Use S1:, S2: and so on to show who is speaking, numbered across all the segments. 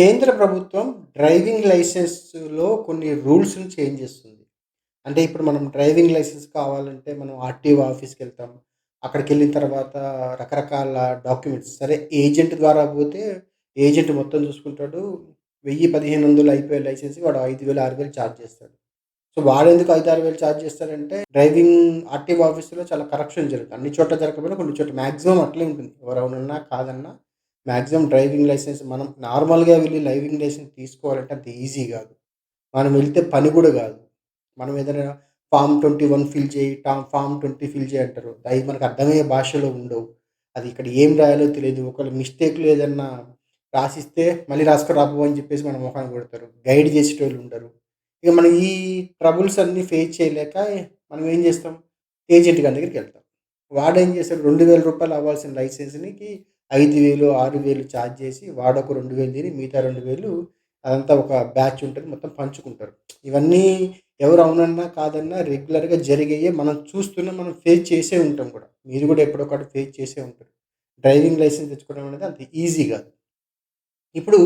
S1: కేంద్ర ప్రభుత్వం డ్రైవింగ్ లైసెన్స్‌లో కొన్ని రూల్స్‌ని చేంజ్ చేస్తుంది. అంటే ఇప్పుడు మనం డ్రైవింగ్ లైసెన్స్ కావాలంటే మనం ఆర్‌టీఓ ఆఫీస్కి వెళ్తాము అక్కడికి వెళ్ళిన తర్వాత రకరకాల డాక్యుమెంట్స్ సరే ఏజెంట్ ద్వారా పోతే ఏజెంట్ మొత్తం చూసుకుంటాడు. 1000, 1500 అయిపోయే లైసెన్స్ వాడు 5000, 6000 చార్జ్ చేస్తాడు. సో వాళ్ళెందుకు ఐదు ఆరు వేలు ఛార్జ్ చేస్తారంటే డ్రైవింగ్ ఆర్‌టీఓ ఆఫీస్‌లో చాలా కరప్షన్ జరుగుతుంది. అన్ని చోట్ల జరగకపోయినా కొన్ని చోట్ల మాక్సిమం అట్లే ఉంటుంది. ఎవరవునన్నా కాదన్నా మ్యాక్సిమం డ్రైవింగ్ లైసెన్స్ మనం నార్మల్‌గా వెళ్ళి డ్రైవింగ్ లైసెన్స్ తీసుకోవాలంటే అంత ఈజీ కాదు మనం వెళ్తే పని కూడా కాదు మనం ఏదైనా ఫామ్ ట్వంటీ వన్ ఫిల్ చేయి, ఫామ్ ట్వంటీ ఫిల్ చేయి అంటారు. అయి మనకు అర్థమయ్యే భాషలో ఉండవు. అది ఇక్కడ ఏం రాయాలో తెలియదు ఒకవేళ మిస్టేక్‌లు ఏదన్నా రాసిస్తే మళ్ళీ రాసుకొని రాపో అని చెప్పేసి మన ముఖాన్ని కొడతారు. గైడ్ చేసేటోళ్ళు ఉండరు. ఇక మనం ఈ ట్రబుల్స్ అన్నీ ఫేస్ చేయలేక మనం ఏం చేస్తాం? ఏజెంట్ గాని దగ్గరికెళ్తాం. వాడేం చేస్తాడు రూ. 2000 అవ్వాల్సిన ఐదు వేలు ఆరు వేలు చార్జ్ చేసి వాడొక 2000 తిని మిగతా 2000 అదంతా ఒక బ్యాచ్ ఉంటుంది మొత్తం పంచుకుంటారు. ఇవన్నీ ఎవరు అవునన్నా, కాదన్నా రెగ్యులర్‌గా జరిగేయే మనం చూస్తున్నా మనం ఫేస్ చేసే ఉంటాం కూడా. మీరు కూడా ఎప్పుడో ఒకటి ఫేస్ చేసే ఉంటారు. డ్రైవింగ్ లైసెన్స్ తెచ్చుకోవడం అనేది అంత ఈజీ కాదు ఇప్పుడు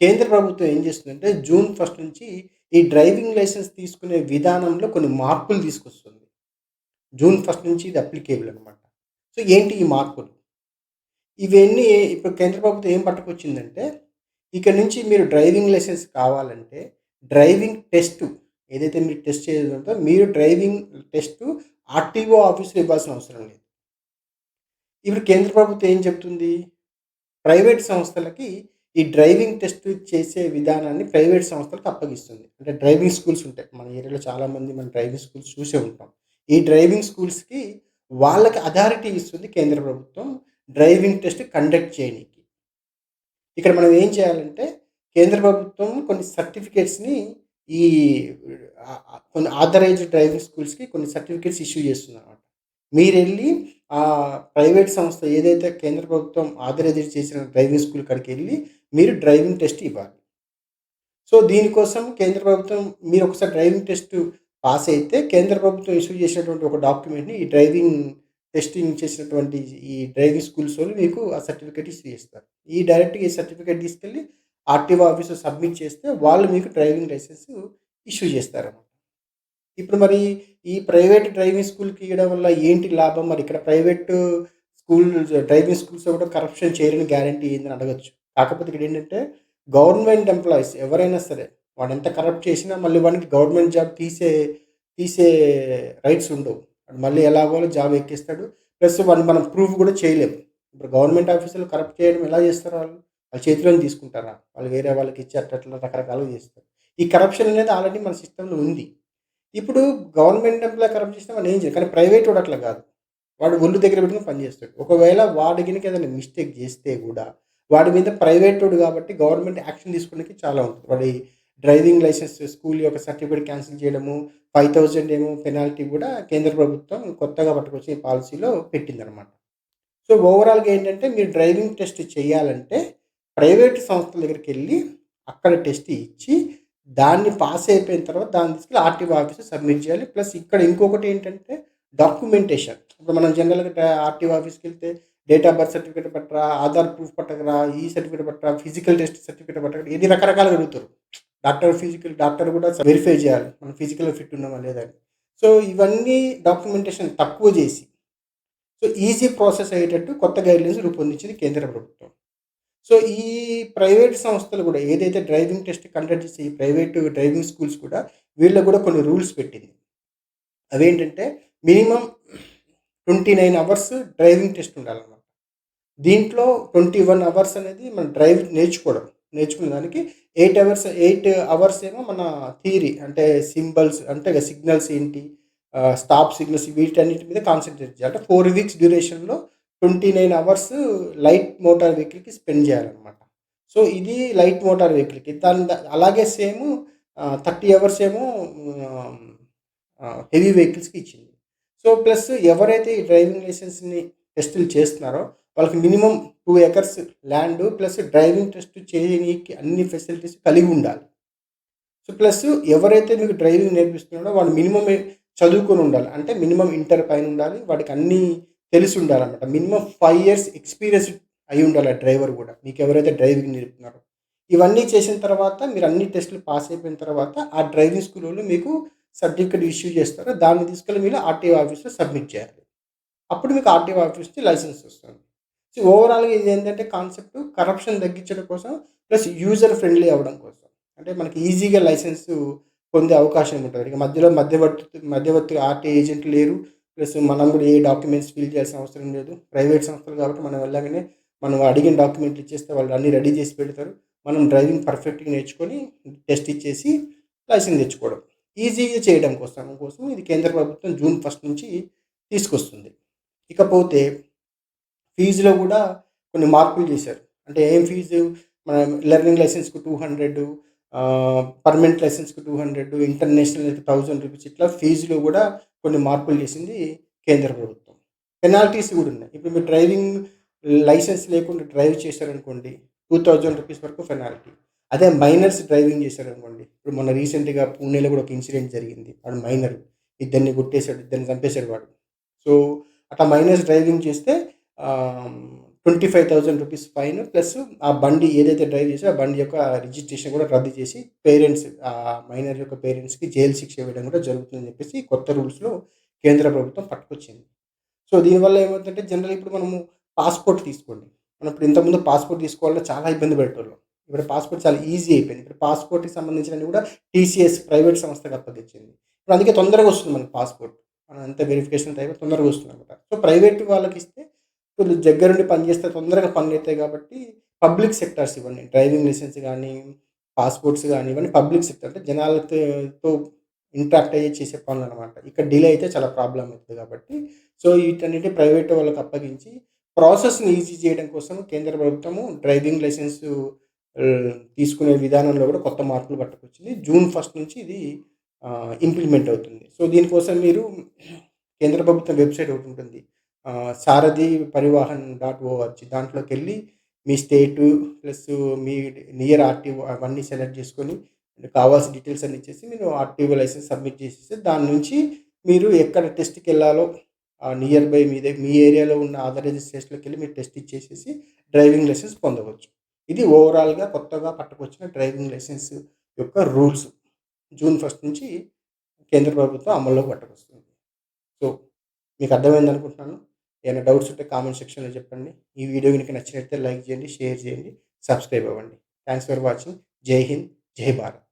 S1: కేంద్ర ప్రభుత్వం ఏం చేస్తుందంటే జూన్ ఫస్ట్ నుంచి ఈ డ్రైవింగ్ లైసెన్స్ తీసుకునే విధానంలో కొన్ని మార్పులు తీసుకొస్తుంది. జూన్ ఫస్ట్ నుంచి ఇది అప్లికేబుల్ అనమాట. సో ఏంటి ఈ మార్పులు? ఇవన్నీ ఇప్పుడు కేంద్ర ప్రభుత్వం ఏం పట్టుకొచ్చిందంటే ఇక్కడ నుంచి మీరు డ్రైవింగ్ లైసెన్స్ కావాలంటే డ్రైవింగ్ టెస్ట్ ఏదైతే మీరు టెస్ట్ చేయాలంటే మీరు డ్రైవింగ్ టెస్ట్ ఆర్‌టీఓ ఆఫీసులు ఇవ్వాల్సిన అవసరం లేదు. ఇప్పుడు కేంద్ర ప్రభుత్వం ఏం చెప్తుంది? ప్రైవేట్ సంస్థలకి ఈ డ్రైవింగ్ టెస్ట్ చేసే విధానాన్ని ప్రైవేట్ సంస్థలకు అప్పగిస్తుంది. అంటే డ్రైవింగ్ స్కూల్స్ ఉంటాయి. మన ఏరియాలో చాలామంది మనం డ్రైవింగ్ స్కూల్స్ చూసే ఉంటాం. ఈ డ్రైవింగ్ స్కూల్స్‌కి వాళ్ళకి అథారిటీ ఇస్తుంది కేంద్ర ప్రభుత్వం డ్రైవింగ్ టెస్ట్ కండక్ట్ చేయనీకి. ఇక్కడ మనం ఏం చేయాలంటే కేంద్ర ప్రభుత్వం కొన్ని సర్టిఫికేట్స్‌ని ఈ కొన్ని ఆథరైజ్డ్ డ్రైవింగ్ స్కూల్స్‌కి కొన్ని సర్టిఫికేట్స్ ఇష్యూ చేస్తున్నారన్నమాట మీరు వెళ్ళి ఆ ప్రైవేట్ సంస్థ ఏదైతే కేంద్ర ప్రభుత్వం ఆథరైజ్ చేసిన డ్రైవింగ్ స్కూల్ కాడికి వెళ్ళి మీరు డ్రైవింగ్ టెస్ట్ ఇవ్వాలి. సో దీనికోసం కేంద్ర ప్రభుత్వం మీరు ఒకసారి డ్రైవింగ్ టెస్ట్ పాస్ అయితే కేంద్ర ప్రభుత్వం ఇష్యూ చేసినటువంటి ఒక డాక్యుమెంట్‌ని ఈ డ్రైవింగ్ టెస్టింగ్ చేసినటువంటి ఈ డ్రైవింగ్ స్కూల్స్ వాళ్ళు మీకు ఆ సర్టిఫికేట్ ఇష్యూ చేస్తారు. ఈ డైరెక్ట్‌గా ఈ సర్టిఫికేట్ తీసుకెళ్ళి ఆర్‌టీఓ ఆఫీస్ సబ్మిట్ చేస్తే వాళ్ళు మీకు డ్రైవింగ్ లైసెన్స్ ఇష్యూ చేస్తారన్నమాట. ఇప్పుడు మరి ఈ ప్రైవేట్ డ్రైవింగ్ స్కూల్‌కి ఇవ్వడం వల్ల ఏంటి లాభం? మరి ఇక్కడ ప్రైవేట్ స్కూల్ డ్రైవింగ్ స్కూల్స్‌లో కూడా కరప్షన్ చేయరని గ్యారంటీ ఏందని అడగచ్చు కాకపోతే ఇక్కడ ఏంటంటే గవర్నమెంట్ ఎంప్లాయీస్ ఎవరైనా సరే వాడెంత కరప్ట్ చేసినా మళ్ళీ వానికి గవర్నమెంట్ జాబ్ తీసే తీసే రైట్స్ ఉండవు. మళ్ళీ ఎలాగోలో జాబ్ ఎక్కిస్తాడు. ప్లస్ వాడిని మనం ప్రూఫ్ కూడా చేయలేము. ఇప్పుడు గవర్నమెంట్ ఆఫీసులు కరప్ట్ చేయడం ఎలా చేస్తారు వాళ్ళు? వాళ్ళ చేతిలోనే తీసుకుంటారా? వాళ్ళు వేరే వాళ్ళకి ఇచ్చి అట్లా రకరకాలుగా చేస్తారు. ఈ కరప్షన్ అనేది ఆల్రెడీ మన సిస్టంలో ఉంది. ఇప్పుడు గవర్నమెంట్ ఎంప్లాయ్ కరప్ట్ చేస్తే వాళ్ళు ఏం చేయాలి కానీ ప్రైవేట్ వాడు అట్లా కాదు. వాడు ఒళ్ళు దగ్గర పెట్టుకుని పనిచేస్తాడు ఒకవేళ వాడి గినక ఏదైనా మిస్టేక్ చేస్తే కూడా వాడి మీద ప్రైవేట్ వాడు కాబట్టి గవర్నమెంట్ యాక్షన్ తీసుకోవడానికి చాలా ఉంటుంది. వాడి డ్రైవింగ్ లైసెన్స్ స్కూల్ యొక్క సర్టిఫికేట్ క్యాన్సిల్ చేయడము, 5000 ఏమో పెనాల్టీ కూడా కేంద్ర ప్రభుత్వం కొత్తగా పట్టుకొచ్చి పాలసీలో పెట్టిందనమాట. సో ఓవరాల్‌గా ఏంటంటే మీరు డ్రైవింగ్ టెస్ట్ చేయాలంటే ప్రైవేట్ సంస్థల దగ్గరికి వెళ్ళి అక్కడ టెస్ట్ ఇచ్చి దాన్ని పాస్ అయిపోయిన తర్వాత దాన్ని తీసుకెళ్ళి ఆర్‌టీఓ ఆఫీస్ సబ్మిట్ చేయాలి. ప్లస్ ఇక్కడ ఇంకొకటి ఏంటంటే డాక్యుమెంటేషన్. ఇప్పుడు మనం జనరల్‌గా ఆర్‌టీఓ ఆఫీస్కి వెళ్తే డేట్ ఆఫ్ బర్త్ సర్టిఫికేట్ పట్టరా, ఆధార్ ప్రూఫ్ పట్టకరా ఈ సర్టిఫికేట్ పట్టరా, ఫిజికల్ టెస్ట్ సర్టిఫికేట్ పట్టకరా ఇది రకరకాలుగా అడుగుతారు. డాక్టర్ ఫిజికల్ డాక్టర్ కూడా వెరిఫై చేయాలి. మనం ఫిజికల్‌గా ఫిట్ ఉన్నామా లేదా అని. సో ఇవన్నీ డాక్యుమెంటేషన్ తక్కువ చేసి సో ఈజీ ప్రాసెస్ అయ్యేటట్టు కొత్త గైడ్‌లైన్స్ రూపొందించింది కేంద్ర ప్రభుత్వం. సో ఈ ప్రైవేట్ సంస్థలు కూడా ఏదైతే డ్రైవింగ్ టెస్ట్ కండక్ట్ చేసే ఈ ప్రైవేట్ డ్రైవింగ్ స్కూల్స్ కూడా వీళ్ళకి కూడా కొన్ని రూల్స్ పెట్టింది. అవేంటంటే మినిమమ్ 29 అవర్స్ డ్రైవింగ్ టెస్ట్ ఉండాలన్నమాట. దీంట్లో 21 అవర్స్ అనేది మనం డ్రైవ్ నేర్చుకోవడం. నేర్చుకునే దానికి ఎయిట్ అవర్స్ ఎయిట్ అవర్స్ ఏమో మన థియరీ అంటే సింబల్స్ అంటే సిగ్నల్స్ ఏంటి, స్టాప్ సిగ్నల్స్ వీటన్నిటి మీద కాన్సన్ట్రేట్ చేయాలి. అంటే ఫోర్ వీక్స్ డ్యూరేషన్‌లో 29 అవర్స్ లైట్ మోటార్ వెహికల్‌కి స్పెండ్ చేయాలన్నమాట. సో ఇది లైట్ మోటార్ వెహికల్‌కి. దాని అలాగే సేమ్ థర్టీ అవర్స్ ఏమో హెవీ వెహికల్స్‌కి ఇచ్చింది. సో ప్లస్ ఎవరైతే ఈ డ్రైవింగ్ లైసెన్స్‌ని టెస్టులు చేస్తున్నారో వాళ్ళకి minimum two acres land plus driving test చేయనీకి అన్ని ఫెసిలిటీస్ కలిగి ఉండాలి. సో ప్లస్ ఎవరైతే మీకు డ్రైవింగ్ నేర్పిస్తున్నాడో వాడు మినిమమ్ చదువుకొని ఉండాలి. అంటే మినిమం ఇంటర్ పైన ఉండాలి. వాడికి అన్నీ తెలిసి ఉండాలన్నమాట. మినిమమ్ ఫైవ్ ఇయర్స్ ఎక్స్‌పీరియన్స్ అయ్యి ఉండాలి ఆ డ్రైవర్ కూడా. మీకు ఎవరైతే డ్రైవింగ్ నేర్పుతున్నారో. ఇవన్నీ చేసిన తర్వాత మీరు అన్ని టెస్టులు పాస్ అయిపోయిన తర్వాత ఆ డ్రైవింగ్ స్కూల్లో మీకు సర్టిఫికేట్ ఇష్యూ చేస్తారు. దాన్ని తీసుకెళ్ళి మీరు ఆర్‌టీఓ ఆఫీస్‌లో సబ్మిట్ చేయాలి. అప్పుడు మీకు ఆర్‌టీఓ ఆఫీస్ నుంచి లైసెన్స్ వస్తుంది. ఓవరాల్గా ఇది ఏంటంటే కాన్సెప్ట్ కరప్షన్ తగ్గించడం కోసం ప్లస్ యూజర్ ఫ్రెండ్లీ అవ్వడం కోసం. అంటే మనకి ఈజీగా లైసెన్సు పొందే అవకాశం ఉంటుంది ఇక మధ్యలో మధ్యవర్తి మధ్యవర్తి ఆర్‌టీ ఏజెంట్ లేరు. ప్లస్ మనం కూడా ఏ డాక్యుమెంట్స్ ఫిల్ చేయాల్సిన అవసరం లేదు. ప్రైవేట్ సంస్థలు కాబట్టి మనం వెళ్ళగానే మనం అడిగిన డాక్యుమెంట్లు ఇచ్చేస్తే వాళ్ళు అన్నీ రెడీ చేసి పెడతారు. మనం డ్రైవింగ్ పర్ఫెక్ట్‌గా నేర్చుకొని టెస్ట్ ఇచ్చేసి లైసెన్స్ తెచ్చుకోవడం. ఈజీగా చేయడం కోసం కోసం ఇది కేంద్ర ప్రభుత్వం జూన్ ఫస్ట్ నుంచి తీసుకొస్తుంది. ఇకపోతే ఫీజులో కూడా కొన్ని మార్పులు చేశారు. అంటే ఏం ఫీజు మనం లెర్నింగ్ లైసెన్స్‌కి టూ హండ్రెడ్ పర్మనెంట్ లైసెన్స్‌కి 200 ఇంటర్నేషనల్ అయితే థౌజండ్ రూపీస్ ఇట్లా ఫీజులో కూడా కొన్ని మార్పులు చేసింది కేంద్ర ప్రభుత్వం. పెనాల్టీస్ కూడా ఉన్నాయి. ఇప్పుడు మీరు డ్రైవింగ్ లైసెన్స్ లేకుండా డ్రైవ్ చేశారనుకోండి రూ. 2000 వరకు పెనాల్టీ. అదే మైనర్స్ డ్రైవింగ్ చేశారనుకోండి ఇప్పుడు మొన్న రీసెంట్‌గా పూణేలో కూడా ఒక ఇన్సిడెంట్ జరిగింది. వాడు మైనర్ ఇద్దరిని కొట్టేశాడు ఇద్దరిని చంపేశాడు వాడు. సో, అట్లా మైనర్స్ డ్రైవింగ్ చేస్తే twenty five thousand rupees fine plus ఆ బండి ఏదైతే డ్రైవ్ చేసో ఆ బండి యొక్క రిజిస్ట్రేషన్ కూడా రద్దు చేసి పేరెంట్స్ ఆ మైనర్ యొక్క పేరెంట్స్‌కి జైలు శిక్ష వేయడం కూడా జరుగుతుందని చెప్పేసి కొత్త రూల్స్‌లో కేంద్ర ప్రభుత్వం పట్టుకొచ్చింది. సో, దీనివల్ల ఏమవుతుందంటే జనరల్ ఇప్పుడు మనము పాస్‌పోర్ట్ తీసుకోండి. మనం ఇప్పుడు ఇంతకుముందు పాస్‌పోర్ట్ తీసుకోవాలంటే చాలా ఇబ్బంది పెట్టేవాళ్ళం ఇప్పుడు పాస్‌పోర్ట్ చాలా ఈజీ అయిపోయింది. ఇప్పుడు పాస్‌పోర్ట్‌కి సంబంధించినవి కూడా టీసీఎస్ ప్రైవేట్ సంస్థకు అప్పగించింది. ఇప్పుడు అందుకే తొందరగా వస్తుంది మనకి పాస్‌పోర్ట్. మనం అంత వెరిఫికేషన్ టైం తొందరగా వస్తుందన్నమాట. సో, ప్రైవేట్ వాళ్ళకి ఇస్తే వీళ్ళు దగ్గరుండి పనిచేస్తే తొందరగా పనులైతాయి కాబట్టి పబ్లిక్ సెక్టార్స్ ఇవ్వండి డ్రైవింగ్ లైసెన్స్ కానీ పాస్‌పోర్ట్స్ కానీ ఇవన్నీ పబ్లిక్ సెక్టర్ అంటే జనాలతో ఇంట్రాక్ట్ అయ్యి చేసే పనులనమాట. ఇక్కడ డిలే అయితే చాలా ప్రాబ్లమ్ అవుతుంది కాబట్టి సో, వీటన్నిటి ప్రైవేట్ వాళ్ళకి అప్పగించి ప్రాసెస్‌ని ఈజీ చేయడం కోసం కేంద్ర ప్రభుత్వము డ్రైవింగ్ లైసెన్స్ తీసుకునే విధానంలో కూడా కొత్త మార్పులు పట్టుకొచ్చింది. జూన్ ఫస్ట్ నుంచి ఇది ఇంప్లిమెంట్ అవుతుంది. సో, దీనికోసం మీరు కేంద్ర ప్రభుత్వం వెబ్‌సైట్ ఒకటి ఉంటుంది. సారథి పరివాహన్ డాట్ ఓఆర్జీ దాంట్లోకెళ్ళి మీ స్టేటు ప్లస్ మీ నియర్ ఆర్‌టీఓ అవన్నీ సెలెక్ట్ చేసుకొని కావాల్సిన డీటెయిల్స్ అన్ని ఇచ్చేసి మీరు ఆర్‌టీఓ లైసెన్స్ సబ్మిట్ చేసేస్తే దాని నుంచి మీరు ఎక్కడ టెస్ట్కి వెళ్ళాలో నియర్ బై మీదే మీ ఏరియాలో ఉన్న ఆథరైజ్డ్ స్టేషన్‌లోకెళ్ళి మీరు టెస్ట్ ఇచ్చేసేసి డ్రైవింగ్ లైసెన్స్ పొందవచ్చు. ఇది ఓవరాల్‌గా కొత్తగా పట్టుకొచ్చిన డ్రైవింగ్ లైసెన్స్ యొక్క రూల్స్. జూన్ ఫస్ట్ నుంచి కేంద్ర ప్రభుత్వం అమల్లోకి పట్టుకొస్తుంది. సో, మీకు అర్థమైంది అనుకుంటున్నాను. ఏమైనా డౌట్స్ ఉంటే కామెంట్ సెక్షన్‌లో చెప్పండి. ఈ వీడియో కనుక నచ్చినట్లయితే లైక్ చేయండి, షేర్ చేయండి, సబ్స్క్రైబ్ అవ్వండి. Thanks for watching. జై హింద్, జై భారత్.